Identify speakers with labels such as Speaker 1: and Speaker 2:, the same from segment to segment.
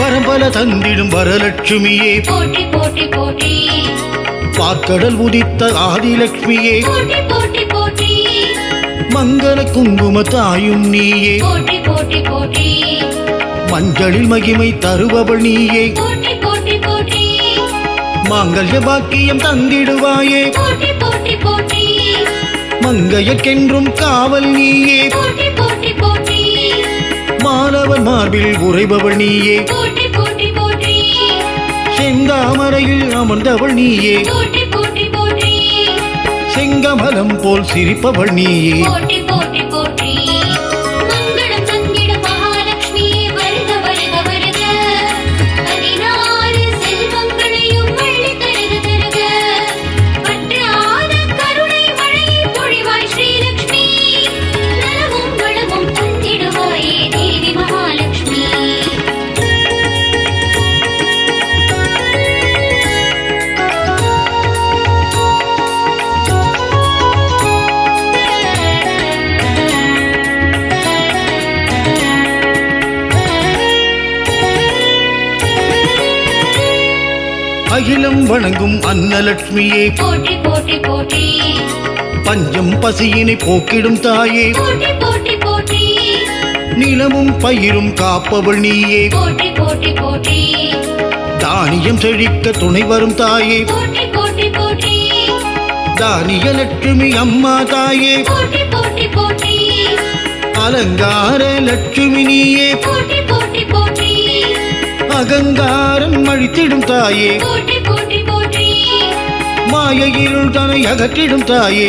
Speaker 1: பல தந்திடும் வரலட்சுமியே.
Speaker 2: போட்டி போட்டி போட்டி.
Speaker 1: பார்க்கடல் உதித்த ஆதிலட்சுமியே.
Speaker 2: போட்டி போட்டி போட்டி.
Speaker 1: மங்கள குங்கும தாயும் நீயே.
Speaker 2: போட்டி போட்டி போட்டி.
Speaker 1: மஞ்சளில் மகிமை தருபவள் நீயே.
Speaker 2: போட்டி போட்டி போட்டி.
Speaker 1: மாங்கல்ய பாக்கியம் தந்திடுவாயே.
Speaker 2: போட்டி போட்டி போட்டி.
Speaker 1: மங்கையற்கென்றும் காவல் நீயே.
Speaker 2: போட்டி போட்டி போட்டி.
Speaker 1: மாணவன் மார்பில் உறைபவள் நீயே. செந்தாமரையில் அமர்ந்தவள் நீயே. செங்கமலம் போல் சிரிப்பவள் நீயே. அகிலம் வணங்கும் அன்னலட்சுமியே.
Speaker 2: போட்டி போட்டி போட்டி.
Speaker 1: பஞ்சம் பசியினை போக்கிடும் தாயே.
Speaker 2: போட்டி போட்டி போட்டி.
Speaker 1: நிலமும் பயிரும் காப்பவள் நீயே.
Speaker 2: போட்டி போட்டி போட்டி.
Speaker 1: தானியம் செழிக்க துணை வரும் தாயே.
Speaker 2: போட்டி போட்டி போட்டி.
Speaker 1: தானிய லட்சுமி அம்மா தாயே.
Speaker 2: போட்டி போட்டி போட்டி.
Speaker 1: அலங்கார லட்சுமி நீயே.
Speaker 2: போட்டி போட்டி போட்டி.
Speaker 1: அகங்காரம் அழித்திடும் தாயே. மாய இருள் தனை அகற்றிடும் தாயே.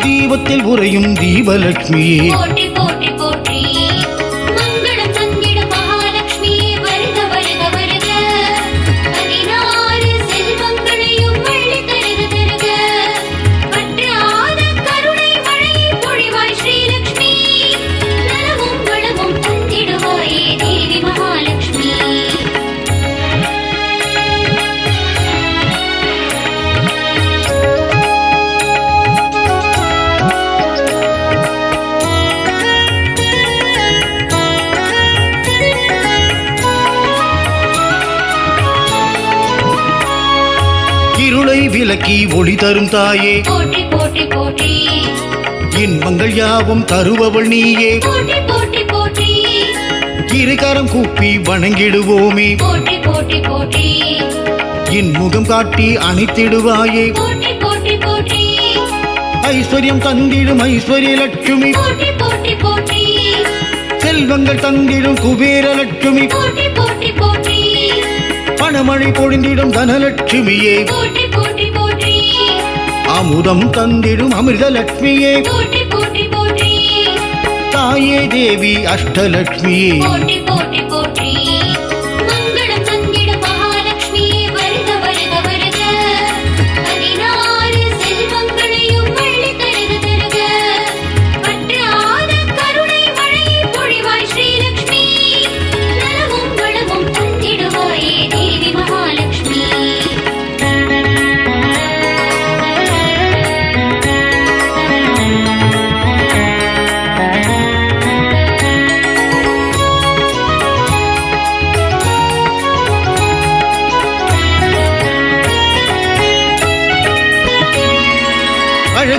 Speaker 1: தீபத்தில் உறையும் தீபலட்சுமியே. விலக்கி ஒளி தரும் தாயே.
Speaker 2: போட்டி போட்டி போட்டி.
Speaker 1: இன்பங்கள் யாவும் தருபவள் நீயே.
Speaker 2: போட்டி போட்டி போட்டி.
Speaker 1: இருகரம் கூப்பி வணங்கிடுவோமே.
Speaker 2: போட்டி போட்டி போட்டி.
Speaker 1: இன்முகம் காட்டி அணைத்திடுவாயே.
Speaker 2: போட்டி போட்டி போட்டி.
Speaker 1: ஐஸ்வர்யம் தந்திடும் ஐஸ்வர்ய லட்சுமி.
Speaker 2: போட்டி போட்டி போட்டி.
Speaker 1: செல்வங்கள் தந்திடும் குபேர லட்சுமி.
Speaker 2: போட்டி போட்டி போட்டி.
Speaker 1: பணமழை பொழிந்திடும் தனலட்சுமியே. அமுதம் தந்திடும் அமிர்த லட்சுமியே
Speaker 2: போட்டி போட்டி போட்டி.
Speaker 1: தாயே தேவி அஷ்டலட்சுமியே.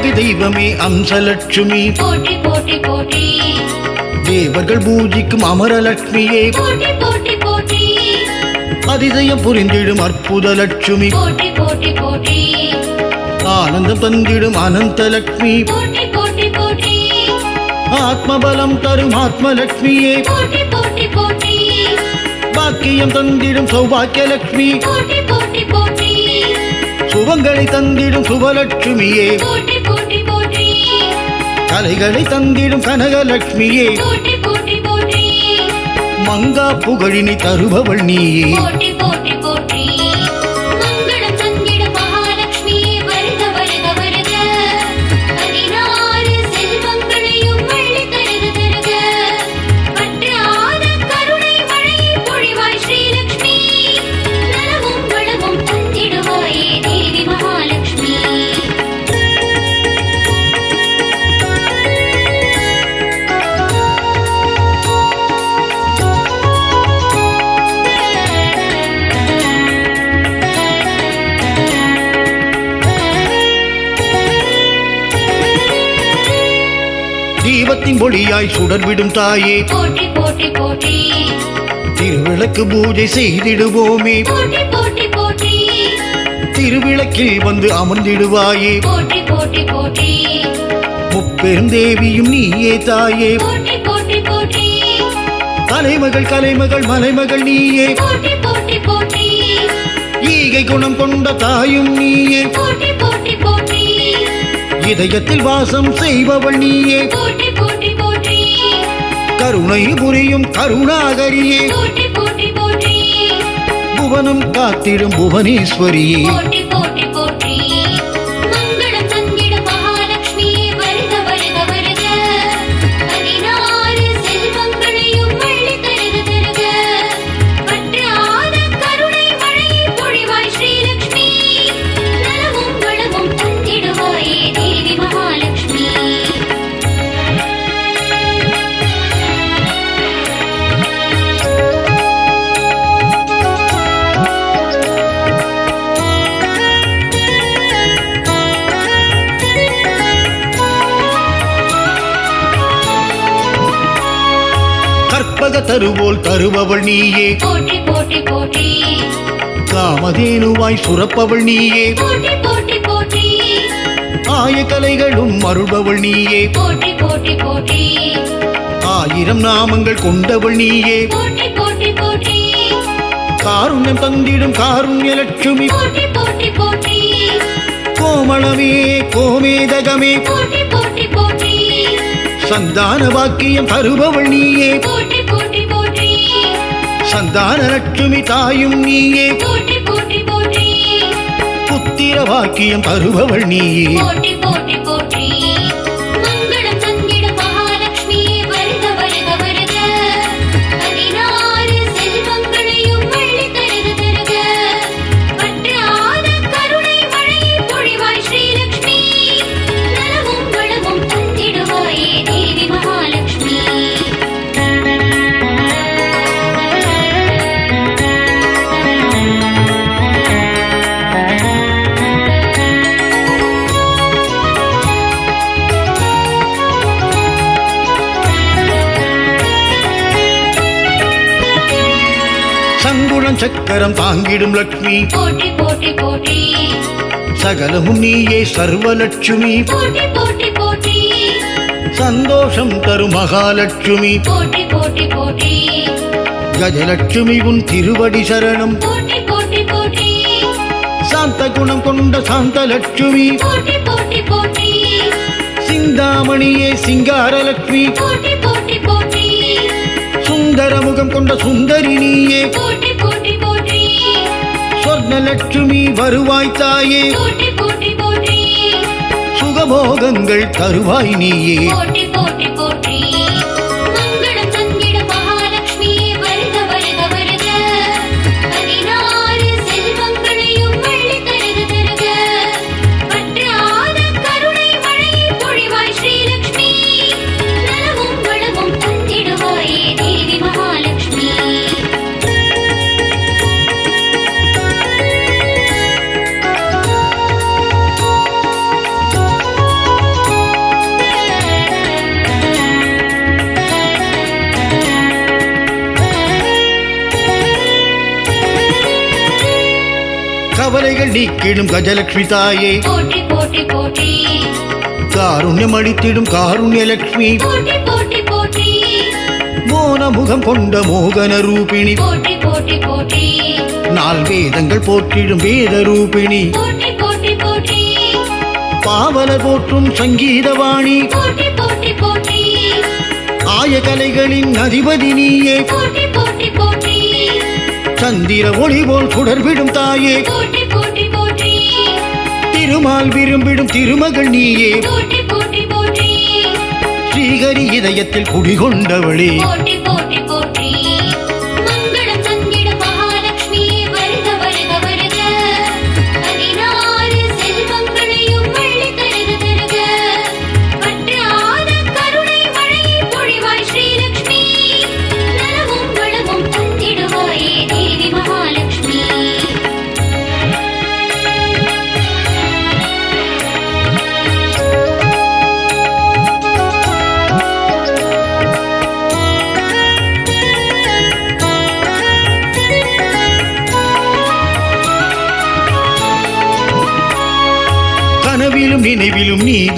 Speaker 1: அழகு தெய்வமே அம்சலட்சுமி.
Speaker 2: போட்டி போட்டி போட்டி.
Speaker 1: தேவர்கள் பூஜிக்கும் அமரலட்சுமியே.
Speaker 2: போட்டி போட்டி போட்டி.
Speaker 1: அதிசயம் புரிந்திடும் அற்புத லட்சுமி
Speaker 2: போட்டி போட்டி போட்டி.
Speaker 1: ஆனந்தம் தந்திடும் அனந்த லட்சுமி
Speaker 2: போட்டி போட்டி போட்டி.
Speaker 1: ஆத்மபலம் தரும் ஆத்மலட்சுமியே.
Speaker 2: போட்டி போட்டி போட்டி.
Speaker 1: பாக்கியம் தந்திடும் சௌபாக்கிய லட்சுமி
Speaker 2: போட்டி போட்டி போட்டி.
Speaker 1: சுபங்களை தந்திடும்
Speaker 2: போட்டி
Speaker 1: கலைகளை தந்திடும் கனகலட்சுமியே. மங்கா புகழினை தருபவள் நீயே. ஒளியாய் சுடர்விடும் தாயே.
Speaker 2: போற்றி போற்றி போற்றி
Speaker 1: திருவிளக்கு பூஜை செய்திடுவோமே.
Speaker 2: போற்றி போற்றி போற்றி
Speaker 1: திருவிளக்கில் வந்து அமர்ந்திடுவாயே.
Speaker 2: போற்றி போற்றி போற்றி
Speaker 1: முப்பெருந்தேவியும் நீயே தாயே.
Speaker 2: போற்றி போற்றி போற்றி
Speaker 1: தலைமகள் கலைமகள் மலைமகள் நீயே.
Speaker 2: போற்றி போற்றி போற்றி
Speaker 1: ஈகை குணம் கொண்ட தாயும் நீயே.
Speaker 2: போற்றி போற்றி போற்றி
Speaker 1: இதயத்தில் வாசம் செய்பவள் நீயே.
Speaker 2: போற்றி
Speaker 1: கருணை புரியும் கருணாகரியே. புவனம் காத்திடும் புவனேஸ்வரியே. தருவோல் தருபவள் நீயே.
Speaker 2: போற்றி போற்றி போற்றி
Speaker 1: காமதேனுவாய் சுரப்பவள் நீயே.
Speaker 2: போற்றி போற்றி போற்றி
Speaker 1: ஆய கலைகளும் அருள்பவள் நீயே.
Speaker 2: போற்றி போற்றி போற்றி
Speaker 1: ஆயிரம் நாமங்கள் கொண்டவள் நீயே.
Speaker 2: போற்றி போற்றி போற்றி
Speaker 1: காருண்யம் தந்திடும் காருண்ய லட்சுமி.
Speaker 2: போற்றி போற்றி போற்றி
Speaker 1: கோமளமே கோமேதகமே.
Speaker 2: போற்றி போற்றி போற்றி
Speaker 1: சந்தான வாக்கியம் தருபவள் நீயே.
Speaker 2: போற்றி
Speaker 1: சந்தான லட்சுமி தாயும் நீயே. புத்திர வாக்கியம் தருபவள் நீயே. சக்கரம் தாங்கிடும் லட்சுமி
Speaker 2: போற்றி போற்றி போற்றி
Speaker 1: சகலமும் நீயே சர்வலட்சுமி.
Speaker 2: போற்றி போற்றி போற்றி
Speaker 1: சந்தோஷம் தரும் மகாலட்சுமி.
Speaker 2: போற்றி போற்றி போற்றி
Speaker 1: கஜலட்சுமி உன் திருவடி சரணம்.
Speaker 2: போற்றி போற்றி போற்றி
Speaker 1: சாந்த குணம் கொண்ட சாந்த லட்சுமி.
Speaker 2: போற்றி போற்றி போற்றி
Speaker 1: சிந்தாமணியே சிங்காரலட்சுமி
Speaker 2: போற்றி போற்றி போற்றி
Speaker 1: சுந்தர முகம் கொண்ட சுந்தரி நீயே.
Speaker 2: போற்றி
Speaker 1: சொர்ணலட்சுமி வருவாய் தாயே. சுகபோகங்கள் தருவாய் நீயே. கவலைகள் நீக்கிடும் கஜலட்சுமி தாயே.
Speaker 2: போற்றி போற்றி போற்றி
Speaker 1: காருண்யம் அளித்திடும் காருண்ய லட்சுமி
Speaker 2: போற்றி போற்றி போற்றி
Speaker 1: மோன முகம் கொண்ட மோகன ரூபிணி.
Speaker 2: போற்றி போற்றி போற்றி
Speaker 1: நால் வேதங்கள் போற்றிடும் வேத ரூபிணி.
Speaker 2: போற்றி போற்றி போற்றி
Speaker 1: பாவல போற்றும் சங்கீதவாணி.
Speaker 2: போற்றி போற்றி போற்றி
Speaker 1: ஆய கலைகளின் அதிபதி நீயே.
Speaker 2: போற்றி போற்றி போற்றி
Speaker 1: சந்திர ஒளி போல் சுடர்விடும் தாயே.
Speaker 2: போற்றி
Speaker 1: திருமால் விரும்பிடும் திருமகள் நீயே. ஸ்ரீஹரி இதயத்தில் குடிகொண்டவளே.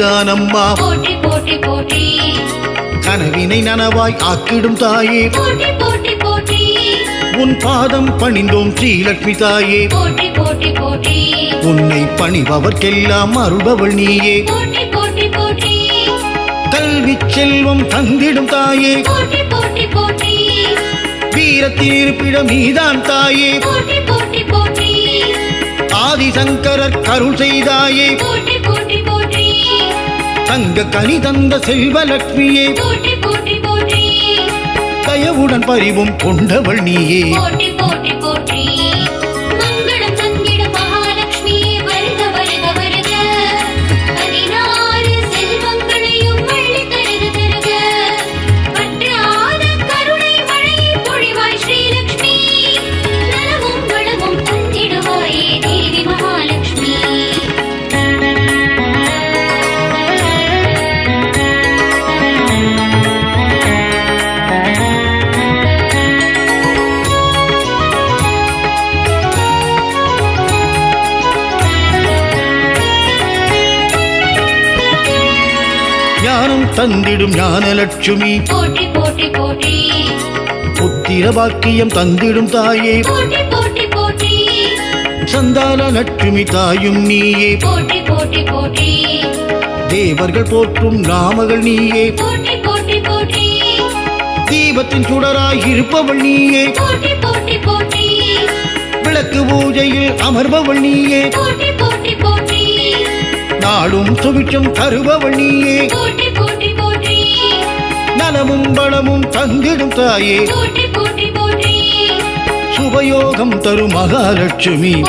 Speaker 1: நீதானம்மா
Speaker 2: போற்றி போற்றி போற்றி
Speaker 1: கனவினை நனவாய் ஆக்கிடும் தாயே.
Speaker 2: போற்றி போற்றி போற்றி
Speaker 1: உன் பாதம் பணிந்தோம் ஸ்ரீலட்சுமி தாயே.
Speaker 2: போற்றி போற்றி போற்றி
Speaker 1: உன்னை பணிபவர்க்கெல்லாம் அருள்பவள் நீயே.
Speaker 2: போற்றி போற்றி போற்றி
Speaker 1: கல்வி செல்வம் தந்திடும் தாயே.
Speaker 2: போற்றி போற்றி போற்றி
Speaker 1: வீரத்தின் இருப்பிடம் நீதான் தாயே.
Speaker 2: போற்றி போற்றி போற்றி
Speaker 1: ஆதிசங்கரர் கருள் செய்தாயே.
Speaker 2: போற்றி
Speaker 1: தங்க கனி தந்த செல்வலட்சுமியே தயவுடன் பரிவும் கொண்டவள் நீயே.
Speaker 2: போற்றி
Speaker 1: தந்திடும் ஞானலட்சுமி
Speaker 2: போற்றி போற்றி போற்றி
Speaker 1: புத்திர பாக்கியம் தந்திடும் தாயே.
Speaker 2: போற்றி போற்றி போற்றி
Speaker 1: சந்தான லட்சுமி தாயும் நீயே.
Speaker 2: போற்றி போற்றி போற்றி
Speaker 1: தேவர்கள் போற்றும் நாமகள் நீயே.
Speaker 2: போற்றி போற்றி போற்றி
Speaker 1: தீபத்தின் சுடராய் இருப்பவள் நீயே.
Speaker 2: போற்றி போற்றி போற்றி
Speaker 1: விளக்கு பூஜையில் அமர்பவள் நீயே.
Speaker 2: போற்றி
Speaker 1: நாளும் சுபிட்சம் தருபவள் நீயே. நலமும் பலமும் தந்திடும் தாயே. சுபயோகம் தரும் மகாலட்சுமி.